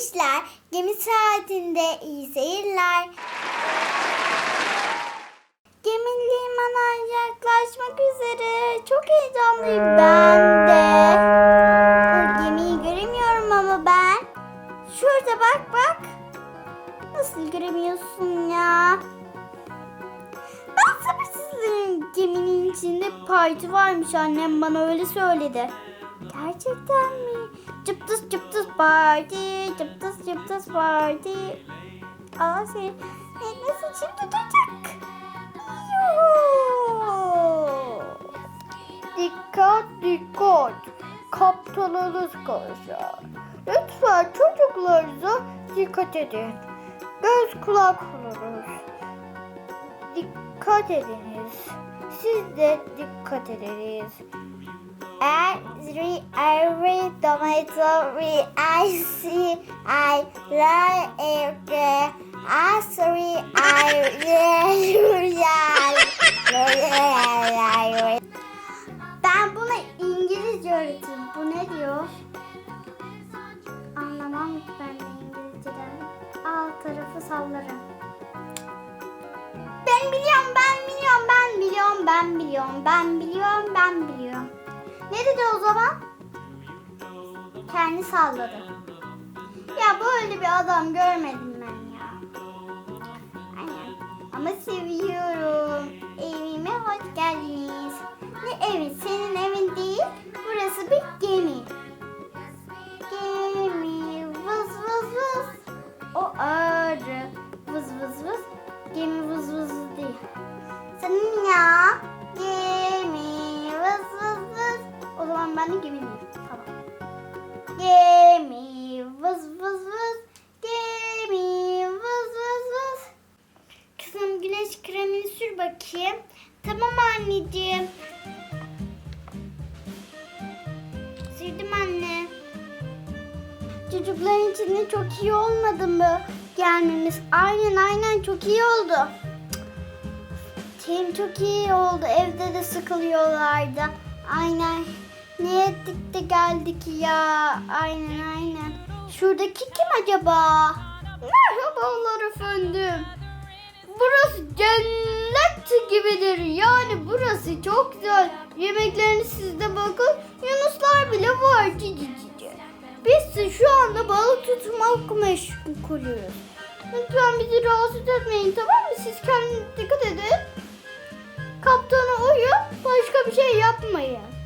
işler. Gemi saatinde iyi seyirler. Gemi limana yaklaşmak üzere. Çok heyecanlıyım ben de. Gemiyi göremiyorum ama ben. Şurada bak bak. Nasıl göremiyorsun ya? Ben sabırsızlıyım. Geminin içinde parti varmış annem bana öyle söyledi. Gerçekten mi? Cıptıs cıptıs parti, cıptıs cıptıs parti. Aa şey, e, nasıl şimdi duyacak? Yuhuu. Dikkat dikkat. Kaptanınız konuşuyor. Lütfen çocuklarınıza dikkat edin. Göz kulak olunuz. Dikkat ediniz. Siz de dikkat ediniz. Every every tomato we I see I love it. I sorry I Ben buna İngilizce öğreteyim. Bu ne diyor? Anlamam ben de İngilizceden. Alt tarafı sallarım. Ben biliyorum, ben biliyorum, ben biliyorum, ben biliyorum, ben biliyorum, ben biliyorum. Ne dedi o zaman? Kendi salladı. Ya böyle bir adam görmedim ben ya. Aynen. Ama seviyorum. Evime hoş geldiniz. Ne evi? Senin evin değil. Burası bir gemi. Gemi vız vız vız. O arı vız vız vız. Gemi vız vız değil. Ben de gemiyim. Tamam. Gemi vız vız vız. Gemi vız vız vız. Kızım güneş kremini sür bakayım. Tamam anneciğim. Sürdüm anne. Çocukların için de çok iyi olmadı mı gelmemiz? Aynen aynen çok iyi oldu. Tim çok iyi oldu. Evde de sıkılıyorlardı. Aynen. Ne ettik de geldik ya. Aynen aynen. Şuradaki kim acaba? Merhabalar efendim. Burası cennet gibidir. Yani burası çok güzel. Yemeklerini siz de bakın. Yunuslar bile var. Cici cici. Biz de şu anda balık tutmak meşgulüz. Lütfen bizi rahatsız etmeyin tamam mı? Siz kendinize dikkat edin. Kaptana uyun. Başka bir şey yapmayın.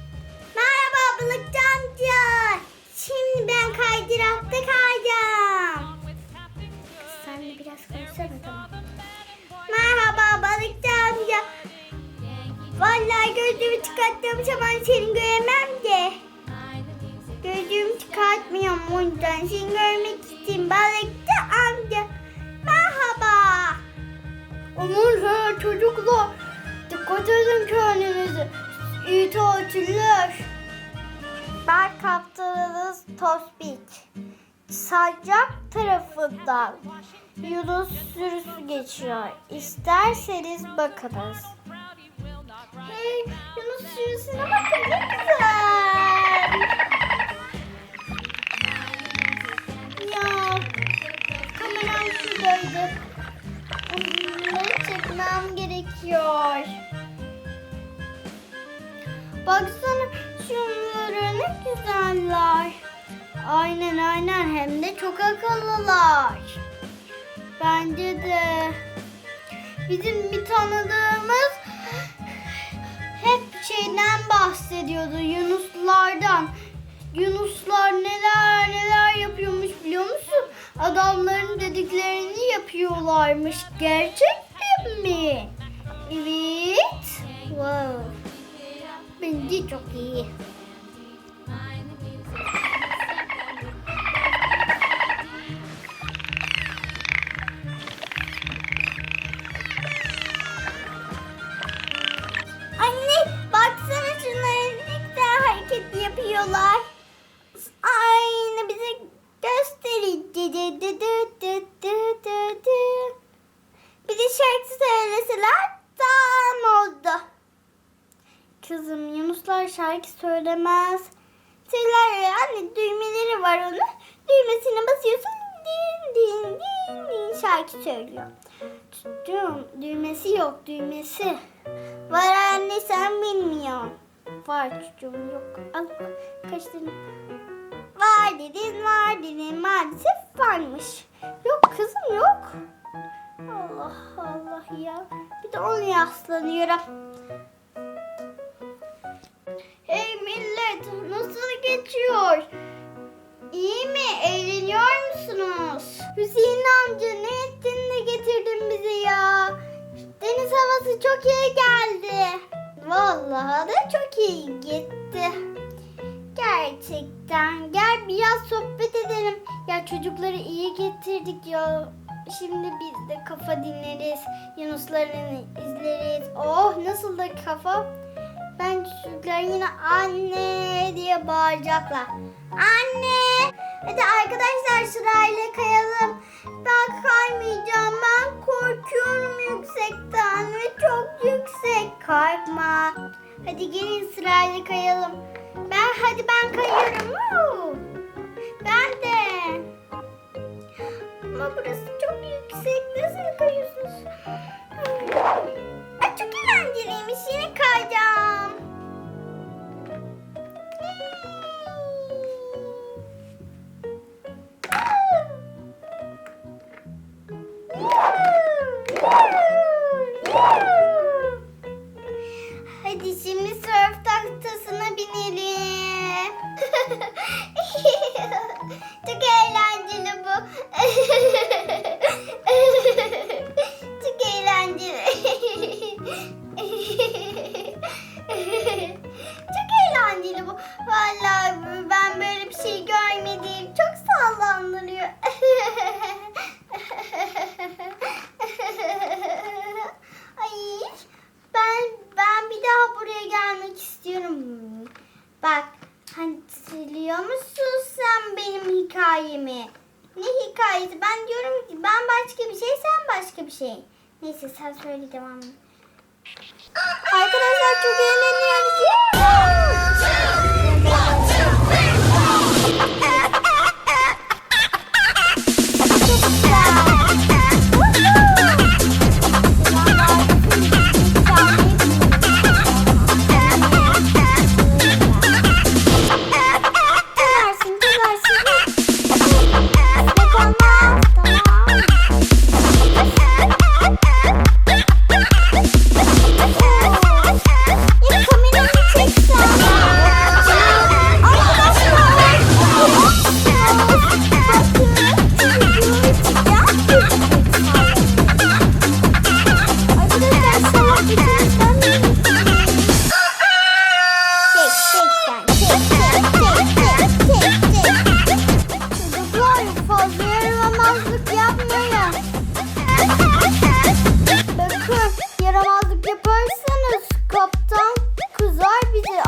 Zaman seni göremem de. Gözlüğümü çıkartmıyorum o yüzden seni görmek istedim balıkçı amca. Merhaba. Aman ha çocuklar. Dikkat edin kendinize. İyi tatiller. Ben kaptanınız Tospik. Sacak tarafından Yunus sürüsü geçiyor. İsterseniz bakınız. Hey Sürüsüne bakın ne güzel. Ya kameram şuradaydı. Onları çekmem gerekiyor. Baksana şunlara ne güzeller. Aynen aynen hem de çok akıllılar. Bence de. Bizim bir tanıdığımız şeyden bahsediyordu Yunuslardan. Yunuslar neler neler yapıyormuş biliyor musun? Adamların dediklerini yapıyorlarmış. Gerçekten mi? Evet. Wow. Bence çok iyi. Şarkı söylemez. Söyler ya anne düğmeleri var onun. Düğmesine basıyorsun şarkı söylüyor. Tuttum. Düğmesi yok düğmesi. Var anne sen bilmiyorsun. Var çocuğum yok. Al kaç tane. Var dedin var dedin maalesef varmış. Yok kızım yok. Allah Allah ya. Bir de onu yaslanıyorum. Millet nasıl geçiyor? İyi mi? Eğleniyor musunuz? Hüseyin amca ne ettin de getirdin bizi ya? Deniz havası çok iyi geldi. Vallahi da çok iyi gitti. Gerçekten. Gel biraz sohbet edelim. Ya çocukları iyi getirdik ya. Şimdi biz de kafa dinleriz. Yunusların izleriz. Oh nasıl da kafa. Ben çocuklar yine anne diye bağıracaklar. Anne! Hadi arkadaşlar sırayla kayalım. Ben kaymayacağım. Ben korkuyorum yüksekten ve çok yüksek. Korkma. Hadi gelin sırayla kayalım. Ben hadi ben kayıyorum. Woo! Sen başka bir şey. Neyse sen söyle devamını. Arkadaşlar çok eğleniyoruz.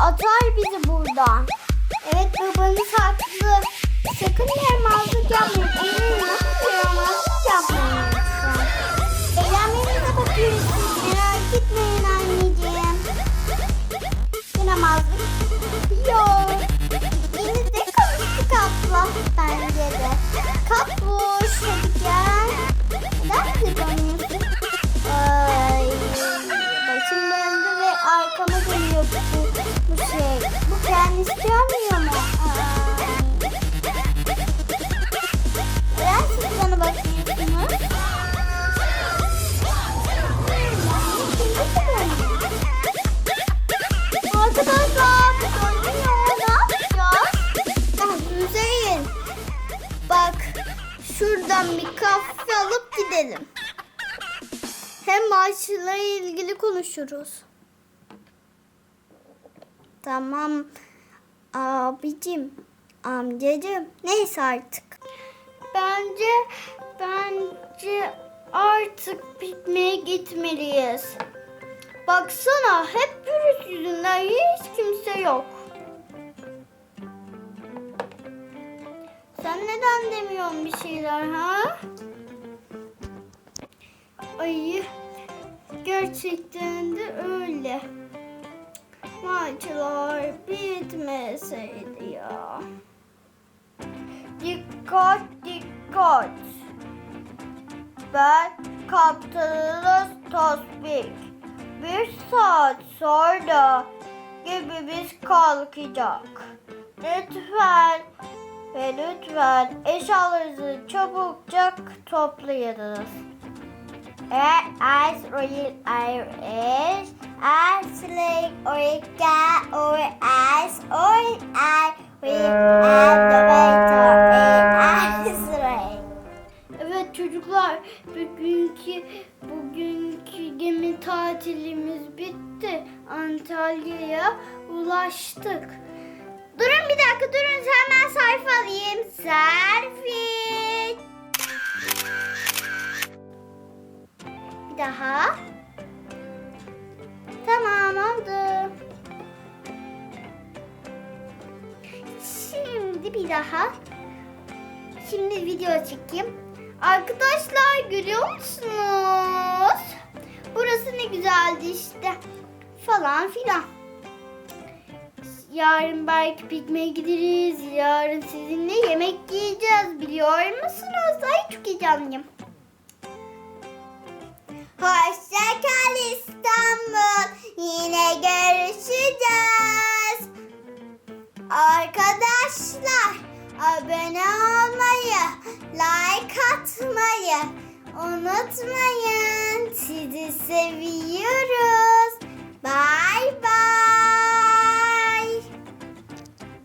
Atar bizi buradan. Evet babanız haklı. Sakın yaramazlık yapmayın. Emin gidelim. Hem maaşla ilgili konuşuruz. Tamam abicim, amcacım neyse artık. Bence bence artık pikniğe gitmeliyiz. Baksana hep virüs yüzünden hiç kimse yok. Sen neden demiyorsun bir şeyler ha? Ay gerçekten de öyle. Maçlar bitmeseydi ya. Dikkat dikkat. Ben kaptanınız Tospik. Bir saat sonra gemimiz kalkacak. Lütfen ve lütfen eşyalarınızı çabukça toplayınız. Eğer Ice Royal Irish, Ice Lake Orica or Ice or I Ice. Evet çocuklar, bugünkü bugünkü gemi tatilimiz bitti. Antalya'ya ulaştık. Durun bir dakika durun hemen sayfa alayım. Selfie. Daha. Tamam oldu. Şimdi bir daha. Şimdi video çekeyim. Arkadaşlar görüyor musunuz? Burası ne güzeldi işte. Falan filan. Yarın belki pikniğe gideriz. Yarın sizinle yemek yiyeceğiz. Biliyor musunuz? Ay çok heyecanlıyım. Hoşça kal İstanbul. Yine görüşeceğiz. Arkadaşlar abone olmayı, like atmayı unutmayın. Sizi seviyoruz. Bye.